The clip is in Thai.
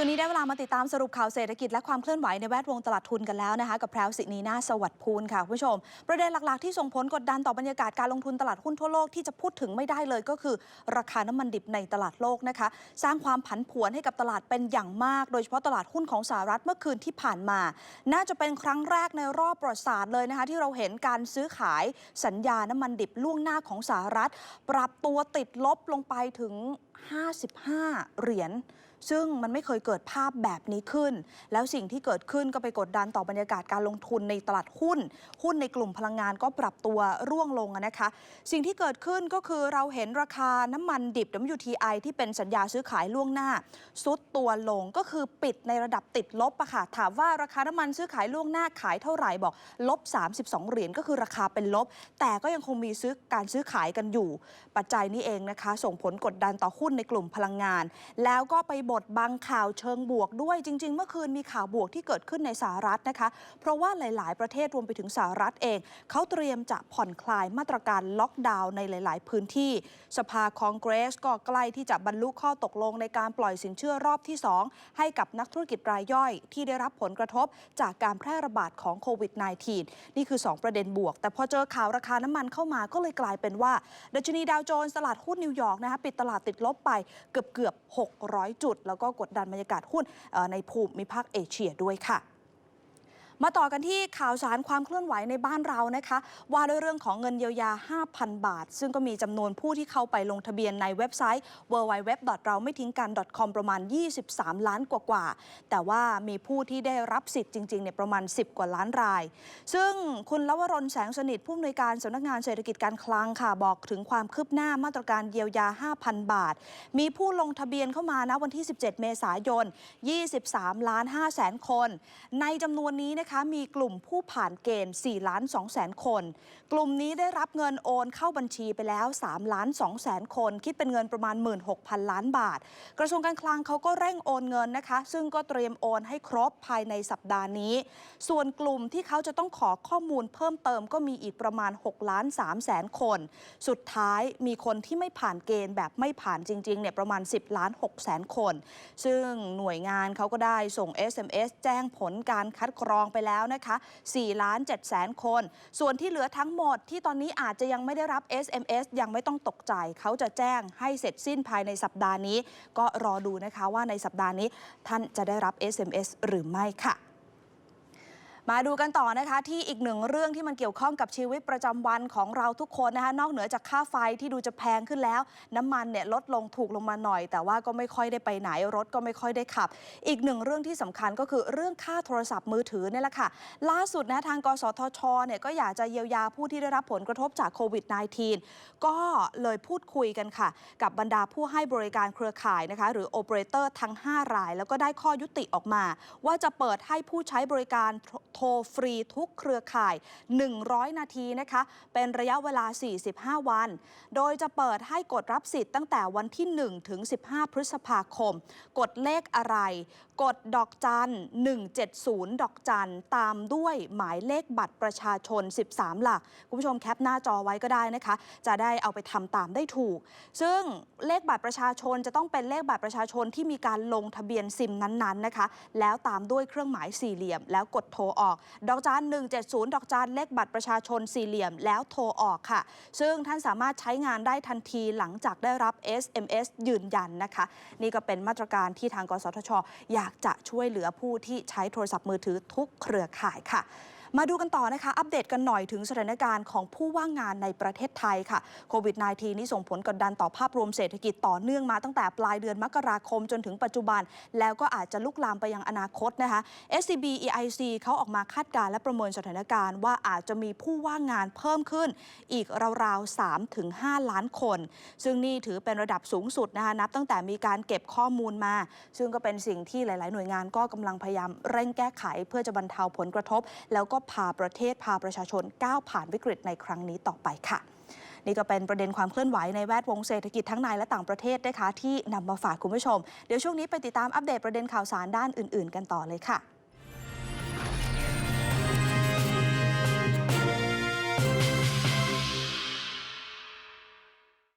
ช่วงนี้ได้เวลามาติดตามสรุปข่าวเศรษฐกิจและความเคลื่อนไหวในแวดวงตลาดทุนกันแล้วนะคะ กับแพรวสินีนาสวัสดิ์พูลค่ะคุณผู้ชม ประเด็นหลักๆที่ส่งผลกดดันต่อบรรยากาศการลงทุนตลาดหุ้นทั่วโลกที่จะพูดถึงไม่ได้เลยก็คือ ราคาน้ำมันดิบในตลาดโลกนะคะ สร้างความผันผวนให้กับตลาดเป็นอย่างมาก โดยเฉพาะตลาดหุ้นของสหรัฐเมื่อคืนที่ผ่านมา น่าจะเป็นครั้งแรกในรอบประวัติศาสตร์เลยนะคะที่เราเห็นการซื้อขายสัญญาน้ำมันดิบล่วงหน้าของสหรัฐ ปรับตัวติดลบลงไปถึง 55 เหรียญซึ่งมันไม่เคยเกิดเกิดภาพแบบนี้ขึ้น แล้วสิ่งที่เกิดขึ้นก็ไปกดดันต่อบรรยากาศการลงทุนในตลาดหุ้น หุ้นในกลุ่มพลังงานก็ปรับตัวร่วงลงนะคะ สิ่งที่เกิดขึ้นก็คือเราเห็นราคาน้ำมันดิบ WTI ที่เป็นสัญญาซื้อขายล่วงหน้าซุดตัวลงก็คือปิดในระดับติดลบอะค่ะถามว่าราคาน้ำมันซื้อขายล่วงหน้าขายเท่าไหร่บอกลบ 32 เหรียญก็คือราคาเป็นลบ แต่ก็ยังคงมีซื้อการซื้อขายกันอยู่ ปัจจัยนี้เองนะคะ ส่งผลกดดันต่อหุ้นในกลุ่มพลังงาน แล้วก็ไปบดบังข่าวเชิงบวกด้วยจริง ๆ เมื่อคืนมีข่าวบวกที่เกิดขึ้นในสหรัฐนะคะ เพราะว่าหลาย ๆ ประเทศรวมไปถึงสหรัฐเอง เขาเตรียมจะผ่อนคลายมาตรการล็อกดาวน์ในหลาย ๆ พื้นที่ สภาคองเกรสก็ใกล้ที่จะบรรลุข้อตกลงในการปล่อยสินเชื่อรอบที่ 2 ให้กับนักธุรกิจรายย่อย ที่ได้รับผลกระทบจากการแพร่ระบาดของโควิด -19 นี่คือ 2 ประเด็นบวก แต่พอเจอข่าวราคาน้ำมันเข้ามาก็เลยกลายเป็นว่าดัชนีดาวโจนส์ตลาดหุ้นนิวยอร์กนะคะปิดตลาดติดลบไปเกือบเกือบ600 จุด แล้วก็กดดันบรรยากาศหุ้นในภูมิภาคเอเชียด้วยค่ะ มาต่อกันที่ข่าวสารความเคลื่อนไหวในบ้านเรานะคะ ว่าด้วยเรื่องของเงินเยียวยา 5,000 บาท ซึ่งก็มีจำนวนผู้ที่เข้าไปลงทะเบียนในเว็บไซต์ www. เราไม่ทิ้งกัน .com ประมาณ 23 ล้านกว่าๆแต่ว่ามีผู้ที่ได้รับสิทธิ์จริงๆเนี่ยประมาณ 10 กว่าล้านราย ซึ่งคุณลวรนแสงสนิทผู้อำนวยการสำนักงานเศรษฐกิจการคลังค่ะบอกถึงความคืบหน้ามาตรการเยียวยา 5,000 บาท มีผู้ลงทะเบียนเข้ามานะวันที่ 17 เมษายน 23 ล้าน5แสนคน ในจำนวนนี้นะคะมีกลุ่มผู้ผ่านเกณฑ์4ล้าน2แสนคน กลุ่มนี้ได้รับเงินโอนเข้าบัญชีไปแล้ว3ล้าน2แสนคน คิดเป็นเงินประมาณ 16,000 ล้านบาท กระทรวงการคลังเขาก็เร่งโอนเงินนะคะ ซึ่งก็เตรียมโอนให้ครบภายในสัปดาห์นี้ ส่วนกลุ่มที่เขาจะต้องขอข้อมูลเพิ่มเติมก็มีอีกประมาณ6ล้าน3แสนคน สุดท้ายมีคนที่ไม่ผ่านเกณฑ์แบบไม่ผ่านจริงๆเนี่ยประมาณ 10 ล้าน6แสนคน ซึ่งหน่วยงานเขาก็ได้ส่ง SMS แจ้งผลการคัดกรองไปแล้วนะคะ4ล้าน7แสนคน ส่วนที่เหลือทั้งหมดที่ตอนนี้อาจจะยังไม่ได้รับ SMS ยังไม่ต้องตกใจ เขาจะแจ้งให้เสร็จสิ้นภายในสัปดาห์นี้ ก็รอดูนะคะว่าในสัปดาห์นี้ท่านจะได้รับ SMS หรือไม่ค่ะ มาดูกันต่อนะคะที่อีกหนึ่งเรื่องที่มันเกี่ยวข้องกับชีวิตประจำวันของเราทุกคนนะคะนอกเหนือจากค่าไฟที่ดูจะแพงขึ้นแล้ว น้ำมันเนี่ยลดลงถูกลงมาหน่อย แต่ว่าก็ไม่ค่อยได้ไปไหนรถก็ไม่ค่อยได้ขับ อีกหนึ่งเรื่องที่สำคัญก็คือเรื่องค่าโทรศัพท์มือถือเนี่ยแหละค่ะล่าสุดนะทางกสทชเนี่ยก็อยากจะเยียวยาผู้ที่ได้รับผลกระทบจากโควิด -19 ก็เลยพูดคุยกันค่ะ กับบรรดาผู้ให้บริการเครือข่ายนะคะหรือโอเปอเรเตอร์ทั้ง 5 ราย แล้วก็ได้ข้อยุติออกมา ว่าจะเปิดให้ผู้ใช้บริการโททรฟรีทุกเครือข่าย 100 นาทีนะคะ เป็นระยะเวลา 45 วัน โดยจะเปิดให้กดรับสิทธิ์ตั้งแต่วันที่ 1 ถึง 15 พฤษภาคม กดเลขอะไร กดดอกจัน 170 ดอกจัน ตามด้วยหมายเลขบัตรประชาชน 13 หลัก คุณผู้ชมแคปหน้าจอไว้ก็ได้นะคะ จะได้เอาไปทำตามได้ถูก ซึ่งเลขบัตรประชาชนจะต้องเป็นเลขบัตรประชาชนที่มีการลงทะเบียนซิมนั้นๆนะคะ แล้วตามด้วยเครื่องหมายสี่เหลี่ยม แล้วกดโทรออก ดอกจาน170 ดอกจานเลขบัตรประชาชนสี่เหลี่ยมแล้วโทรออกค่ะ ซึ่งท่านสามารถใช้งานได้ทันทีหลังจากได้รับ SMS ยืนยันนะคะ นี่ก็เป็นมาตรการที่ทางกสทช อยากจะช่วยเหลือผู้ที่ใช้โทรศัพท์มือถือทุกเครือข่ายค่ะ มาดูกันต่อนะคะ อัปเดตกันหน่อยถึงสถานการณ์ของผู้ว่างงานในประเทศไทยค่ะโควิด -19 นี่ส่งผลกดดันต่อภาพรวมเศรษฐกิจต่อเนื่องมาตั้งแต่ปลายเดือนมกราคมจนถึงปัจจุบัน แล้วก็อาจจะลุกลามไปยังอนาคตนะคะ SCB EIC เขาออกมาคาดการณ์และประเมินสถานการณ์ว่าอาจจะมีผู้ว่างงานเพิ่มขึ้น อีกราวๆ3-5ล้านคน ซึ่งนี่ถือเป็นระดับสูงสุดนะคะนับตั้งแต่มีการเก็บข้อมูลมา ซึ่งก็เป็นสิ่งที่หลาย ๆ หน่วยงานก็กำลังพยายามเร่งแก้ไข เพื่อจะบรรเทาผลกระทบ แล้วก็พาประเทศพาประชาชนก้าวผ่านวิกฤตในครั้งนี้ต่อไปค่ะ นี่ก็เป็นประเด็นความเคลื่อนไหวในแวดวงเศรษฐกิจทั้งในและต่างประเทศนะคะที่นำมาฝากคุณผู้ชม เดี๋ยวช่วงนี้ไปติดตามอัปเดตประเด็นข่าวสารด้านอื่น ๆ กันต่อเลยค่ะ